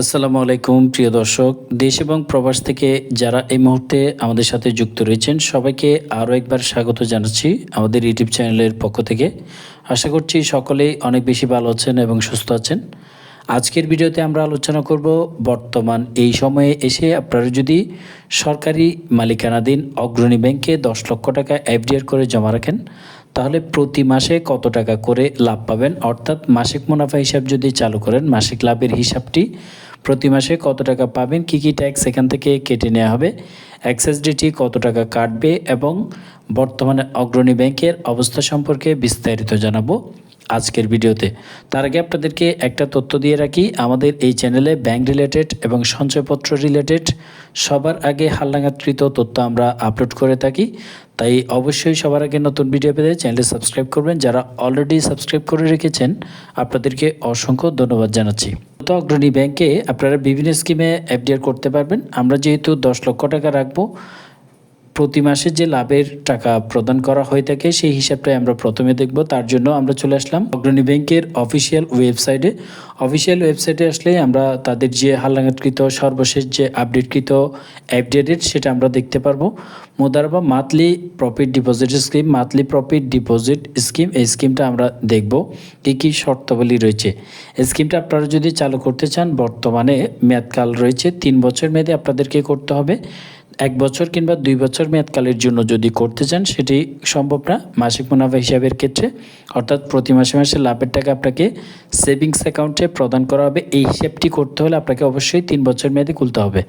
আসসালামু আলাইকুম, প্রিয় দর্শক। দেশ এবং প্রবাস থেকে যারা এই মুহূর্তে আমাদের সাথে যুক্ত রয়েছেন, সবাইকে আরও একবার স্বাগত জানাচ্ছি আমাদের ইউটিউব চ্যানেলের পক্ষ থেকে। আশা করছি সকলেই অনেক বেশি ভালো আছেন এবং সুস্থ আছেন। আজকের ভিডিওতে আমরা আলোচনা করব বর্তমান এই সময়ে এসে আপনারা যদি সরকারি মালিকানাধীন অগ্রণী ব্যাংকে দশ লক্ষ টাকা এফডিআর করে জমা রাখেন, তাহলে প্রতি মাসে কত টাকা করে লাভ পাবেন? অর্থাৎ মাসিক মুনাফা হিসাব যদি চালু করেন, মাসিক লাভের হিসাবটি প্রতি মাসে কত টাকা পাবেন, কি কি ট্যাক্স এখান থেকে কেটে নেওয়া হবে অ্যাক্সেস ডিটি কত টাকা কাটবে এবং বর্তমানে অগ্রণী ব্যাংকের অবস্থা সম্পর্কে বিস্তারিত জানাব আজকের ভিডিওতে। তার আগে আপনাদেরকে একটা তথ্য দিয়ে রাখি, আমাদের এই চ্যানেলে ব্যাংক রিলেটেড এবং সঞ্চয়পত্র রিলেটেড সবার আগে হালনাগাদকৃত তথ্য আমরা আপলোড করে থাকি, তাই অবশ্যই সবার আগে নতুন ভিডিও পেতে চ্যানেলে সাবস্ক্রাইব করবেন, যারা অলরেডি সাবস্ক্রাইব করে রেখেছেন, আপনাদেরকে অসংখ্য ধন্যবাদ জানাচ্ছি। তো অগ্রণী ব্যাংকে আপনারা বিভিন্ন স্কিমে এফডিআর করতে পারবেন। আমরা যেহেতু দশ লক্ষ টাকা রাখব প্রতি মাসে যে লাভের টাকা প্রদান করা হয়ে থাকে, সেই হিসাবটাই আমরা প্রথমে দেখব। তার জন্য আমরা চলে আসলাম অগ্রণী ব্যাংকের অফিসিয়াল ওয়েবসাইটে। অফিসিয়াল ওয়েবসাইটে আসলে আমরা তাদের যে হালনাগাদকৃত, সর্বশেষ যে আপডেটকৃত আপডেটেড সেটা আমরা দেখতে পারব। মোদারবা monthly profit deposit scheme, monthly profit deposit scheme, এই স্কিমটা আমরা দেখব। কী কী শর্তাবলী রয়েছে? এই স্কিমটা আপনারা যদি চালু করতে চান, বর্তমানে মেয়াদকাল রয়েছে, তিন বছর মেয়াদে আপনাদেরকে করতে হবে। এক বছর কিংবা দুই বছর মেয়াদকালের জন্য যদি করতে চান, সেটি সম্ভব না। মাসিক মুনাফা হিসাবের ক্ষেত্রে, অর্থাৎ প্রতি মাসে মাসে লাভের টাকা আপনাকে সেভিংস অ্যাকাউন্টে প্রদান করা হবে। এই হিসাবটি করতে হলে আপনাকে অবশ্যই তিন বছর মেয়াদে খুলতে হবে।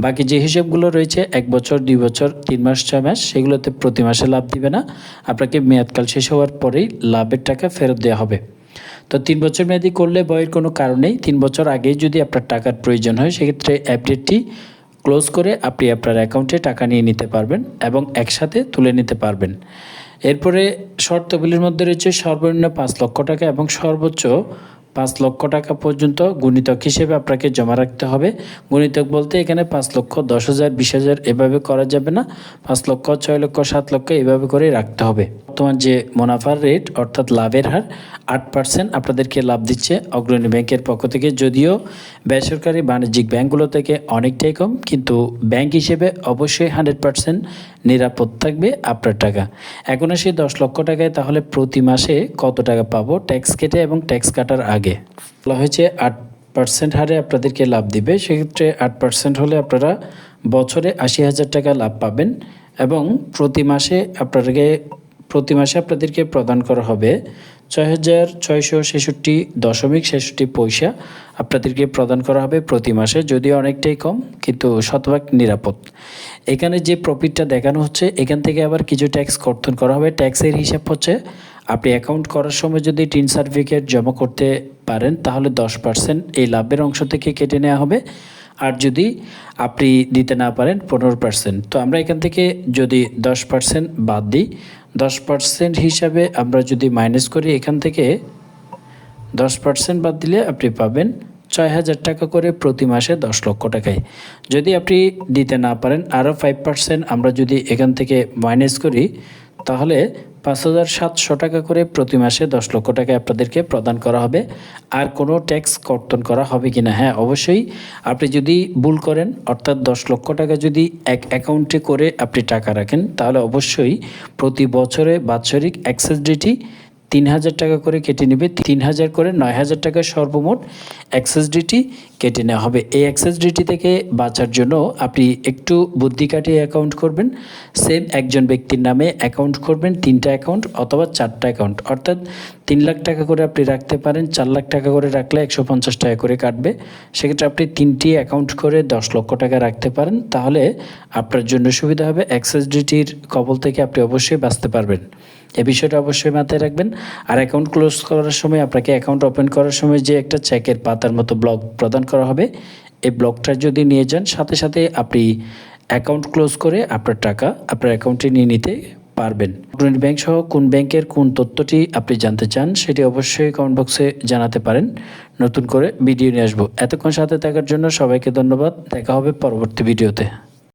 বাকি যে হিসাবগুলো রয়েছে, এক বছর, দুই বছর, তিন মাস, ছয় মাস, সেগুলোতে প্রতি মাসে লাভ দিবে না। আপনাকে মেয়াদকাল শেষ হওয়ার পরেই লাভের টাকা ফেরত দেওয়া হবে। তো তিন বছর মেয়াদি করলে বয়ের কোনো কারণ নেই। তিন বছর আগেই যদি আপনার টাকার প্রয়োজন হয়, সেক্ষেত্রে অ্যাপডেটটি ক্লোজ করে আপনি আপনার অ্যাকাউন্টে টাকা নিয়ে নিতে পারবেন এবং একসাথে তুলে নিতে পারবেন। এরপরে শর্তগুলির মধ্যে রয়েছে সর্বনিম্ন পাঁচ লক্ষ টাকা এবং সর্বোচ্চ পাঁচ লক্ষ টাকা পর্যন্ত গুণিতক হিসেবে আপনাকে জমা রাখতে হবে। গুণিতক বলতে এখানে পাঁচ লক্ষ, দশ হাজার, বিশ হাজার এভাবে করা যাবে না। পাঁচ লক্ষ, ছয় লক্ষ, সাত লক্ষ এভাবে করে রাখতে হবে। বর্তমান যে মুনাফার রেট অর্থাৎ লাভের হার, আট পার্সেন্ট আপনাদেরকে লাভ দিচ্ছে অগ্রণী ব্যাংকের পক্ষ থেকে। যদিও বেসরকারি বাণিজ্যিক ব্যাংকগুলো থেকে অনেকটাই কম, কিন্তু ব্যাংক হিসেবে অবশ্যই হান্ড্রেড পার্সেন্ট নিরাপদ থাকবে আপনার টাকা। এখন আসি দশ লক্ষ টাকায়, তাহলে প্রতি মাসে কত টাকা পাবো? ট্যাক্স কেটে এবং ট্যাক্স কাটার আগে। বলা হয়েছে আট পার্সেন্ট হারে আপনাদেরকে লাভ দিবে। সেক্ষেত্রে আট পার্সেন্ট হলে আপনারা বছরে আশি হাজার টাকা লাভ পাবেন এবং প্রতি মাসে আপনাদেরকে প্রতি মাসে আপনাদেরকে প্রদান করা হবে ছয় হাজার ছয়শো ছেষট্টি দশমিক ছেষট্টি পয়সা আপনাদেরকে প্রদান করা হবে প্রতি মাসে, যদিও অনেকটাই কম, কিন্তু শতভাগ নিরাপদ। এখানে যে প্রফিটটা দেখানো হচ্ছে, এখান থেকে আবার কিছু ট্যাক্স কর্তন করা হবে। ট্যাক্সের হিসাব হচ্ছে, আপনি অ্যাকাউন্ট করার সময় যদি টিন সার্টিফিকেট জমা করতে পারেন, তাহলে দশ পার্সেন্ট এই লাভের অংশ থেকে কেটে নেওয়া হবে। আর যদি আপনি দিতে না পারেন, পনেরো পার্সেন্ট তো আমরা এখান থেকে যদি দশ পার্সেন্ট বাদ দিই দশ পার্সেন্ট হিসাবে আমরা যদি মাইনাস করি এখান থেকে, দশ পার্সেন্ট বাদ দিলে আপনি পাবেন ছয় হাজার টাকা করে প্রতি মাসে দশ লক্ষ টাকায়। যদি আপনি দিতে না পারেন, আরও ফাইভ পার্সেন্ট আমরা যদি এখান থেকে মাইনাস করি, তাহলে পাঁচ হাজার সাতশো টাকা করে প্রতি মাসে দশ লক্ষ টাকা আপনাদেরকে প্রদান করা হবে। আর কোনো ট্যাক্স কর্তন করা হবে কি না হ্যাঁ অবশ্যই। আপনি যদি ভুল করেন, অর্থাৎ দশ লক্ষ টাকা যদি এক অ্যাকাউন্টে করে আপনি টাকা রাখেন, তাহলে অবশ্যই প্রতি বছরে বাৎসরিক অ্যাক্সেসডিটি তিন হাজার টাকা করে কেটে নেবে তিন হাজার করে নয় হাজার টাকা সর্বমোট অ্যাক্সেস ডিটি কেটে নেওয়া হবে। এই অ্যাক্সেস ডিটি থেকে বাঁচার জন্য আপনি একটু বুদ্ধি কাটিয়ে অ্যাকাউন্ট করবেন সেম একজন ব্যক্তির নামে অ্যাকাউন্ট করবেন, তিনটা অ্যাকাউন্ট অথবা চারটা অ্যাকাউন্ট অর্থাৎ তিন লাখ টাকা করে আপনি রাখতে পারেন, চার লাখ টাকা করে রাখলে একশো পঞ্চাশ টাকা করে কাটবে। সেক্ষেত্রে আপনি তিনটি অ্যাকাউন্ট করে দশ লক্ষ টাকা রাখতে পারেন, তাহলে আপনার জন্য সুবিধা হবে। অ্যাক্সেসডিটির কবল থেকে আপনি অবশ্যই বাঁচতে পারবেন। এ বিষয়টা অবশ্যই মাথায় রাখবেন। আর অ্যাকাউন্ট ক্লোজ করার সময় আপনাকে অ্যাকাউন্ট ওপেন করার সময় যে একটা চেকের পাতার মতো ব্লক প্রদান করা হবে, এই ব্লকটা যদি নিয়ে যান, সাথে সাথে আপনি অ্যাকাউন্ট ক্লোজ করে আপনার টাকা, আপনার অ্যাকাউন্টে নিয়ে নিতে পারবেন। অগ্রণী ব্যাংক সহ কোন ব্যাংকের কোন তথ্যটি আপনি জানতে চান সেটি অবশ্যই কমেন্ট বক্সে জানাতে পারেন। নতুন করে ভিডিও নিয়ে আসব। এতক্ষণ সাথে থাকার জন্য সবাইকে ধন্যবাদ। দেখা হবে পরবর্তী ভিডিওতে